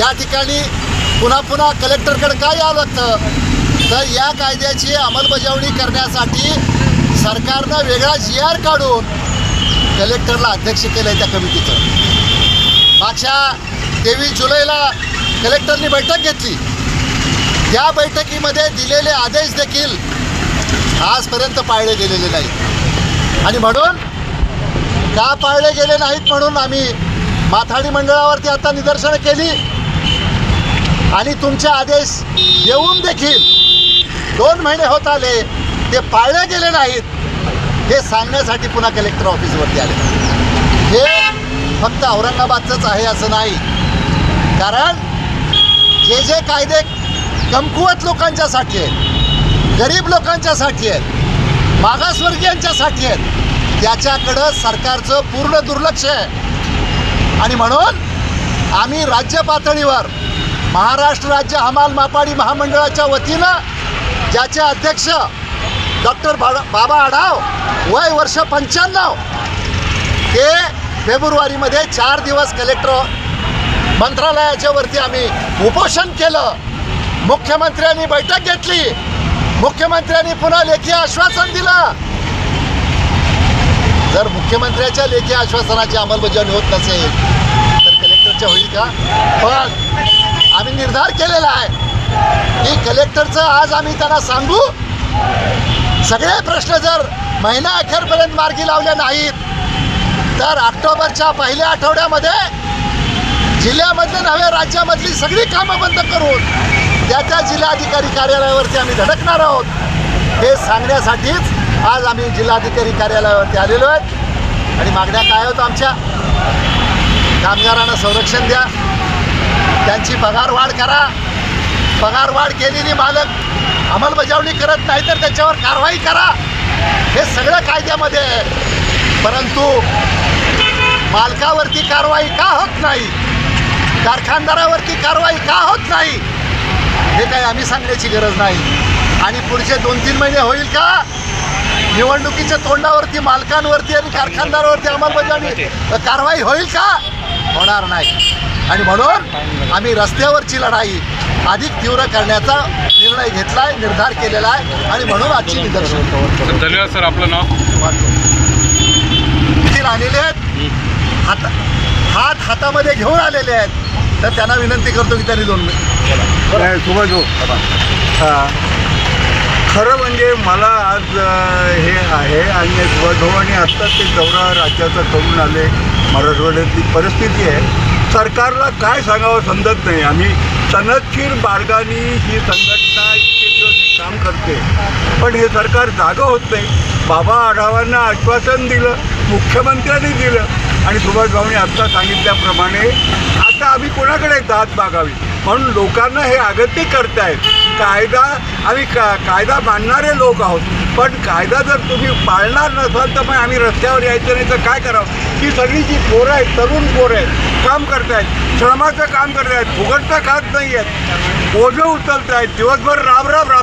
या ठिकाणी पुन्हा पुन्हा कलेक्टरकडे काय यावं लागतं? तर या कायद्याची अंमलबजावणी करण्यासाठी सरकारनं वेगळा जी आर काढून कलेक्टरला अध्यक्ष केलं आहे त्या कमिटीचं. मागच्या तेवीस जुलैला कलेक्टरनी बैठक घेतली. त्या बैठकीमध्ये दिलेले आदेश देखील आजपर्यंत पाळले गेलेले नाहीत. आणि म्हणून का पाळले गेले नाहीत म्हणून आम्ही माथाडी मंडळावरती आता निदर्शनं केली. आणि तुमचे आदेश येऊन देखील दोन महिने होत आले ते पाळले गेले नाहीत. हे सांगण्यासाठी पुन्हा कलेक्टर ऑफिसवरती आले. हे फक्त औरंगाबादचंच आहे असं नाही. कारण जे जे कायदे कमकुवत लोकांच्यासाठी आहेत गरीब लोकांच्यासाठी आहेत मागासवर्गीयांच्यासाठी आहेत त्याच्याकडं सरकारचं पूर्ण दुर्लक्ष आहे. आणि म्हणून आम्ही राज्य पातळीवर महाराष्ट्र राज्य हमाल मापाडी महामंडळाच्या वतीनं ज्याचे अध्यक्ष डॉक्टर बाबा आढाव वय वर्ष पंच्याण्णव ते फेब्रुवारीमध्ये चार दिवस कलेक्टर मंत्रालयाच्या वरती आम्ही उपोषण केलं. मुख्यमंत्र्यांनी बैठक घेतली. मुख्यमंत्र्यांनी पुन्हा लेखी आश्वासन दिलं. जर मुख्यमंत्र्याच्या लेखी आश्वासनाची अंमलबजावणी होत नसेल तर कलेक्टरच्या होईल का? पण आम्ही निर्धार केलेला आहे. की कलेक्टरचं आज आम्ही त्यांना सांगू सगळे प्रश्न जर महिना अखेरपर्यंत मार्गी लावले नाहीत तर ऑक्टोबरच्या पहिल्या आठवड्यामध्ये जिल्ह्यामधले नव्हे राज्यामधली सगळी कामं बंद करून त्या त्या जिल्हाधिकारी कार्यालयावरती आम्ही धडकणार आहोत. हे सांगण्यासाठीच आज आम्ही जिल्हाधिकारी कार्यालयावरती आलेलो आहेत आणि मागण्या काय होत आमच्या? कामगारांना संरक्षण द्या. त्यांची पगार वाढ करा. पगार वाढ केलेली मालक अंमलबजावणी करत नाही तर त्याच्यावर कारवाई करा. हे सगळं कायद्यामध्ये आहे. परंतु मालकावरती कारवाई का होत नाही? कारखानदारावरती कारवाई का होत नाही? हे काही आम्ही सांगण्याची गरज नाही. आणि पुढचे दोन तीन महिने होईल का? निवडणुकीच्या तोंडावरती मालकांवरती आणि कारखानदारावरती अंमलबजावणी कारवाई होईल का? होणार नाही. आणि म्हणून आम्ही रस्त्यावरची लढाई अधिक तीव्र करण्याचा निर्णय घेतला आहे निर्धार केलेला आहे आणि म्हणून आजची निदर्शन धन्यवाद सर आपलं नाव देखील आलेले आहेत हात हात हातामध्ये घेऊन आलेले आहेत तर त्यांना विनंती करतो की त्यांनी दोन मिनिट नाही, सुभाष. हा. खरं म्हणजे मला आज आहे आणि सुभाष आणि आत्ताच ते दौरा राज्याचा करून आले. मराठवाड्यातली परिस्थिती आहे. सरकारला काय सांगावं समजत नाही. आम्ही सनदशीर बाळगानी ही संघटना इतके दिवस हे काम करते. पण हे सरकार जागं होत नाही. बाबा आढावांना आश्वासन दिलं मुख्यमंत्र्यांनी दिलं आणि सुभाष आत्ता सांगितल्याप्रमाणे आता आम्ही कोणाकडे दात मागावी? म्हणून लोकांना हे आगत्य करतायत. कायदा आम्ही का कायदा मानणारे लोक आहोत. पण कायदा जर तुम्ही पाळणार नसाल तर मग आम्ही रस्त्यावर यायचं नाही तर काय करावं? ही सगळी जी पोरं आहेत तरुण पोरं आहेत काम करतायत श्रमाचं काम करतायत फुगटचं खात नाही आहेत ओझं उचलत आहेत दिवसभर राबराब राब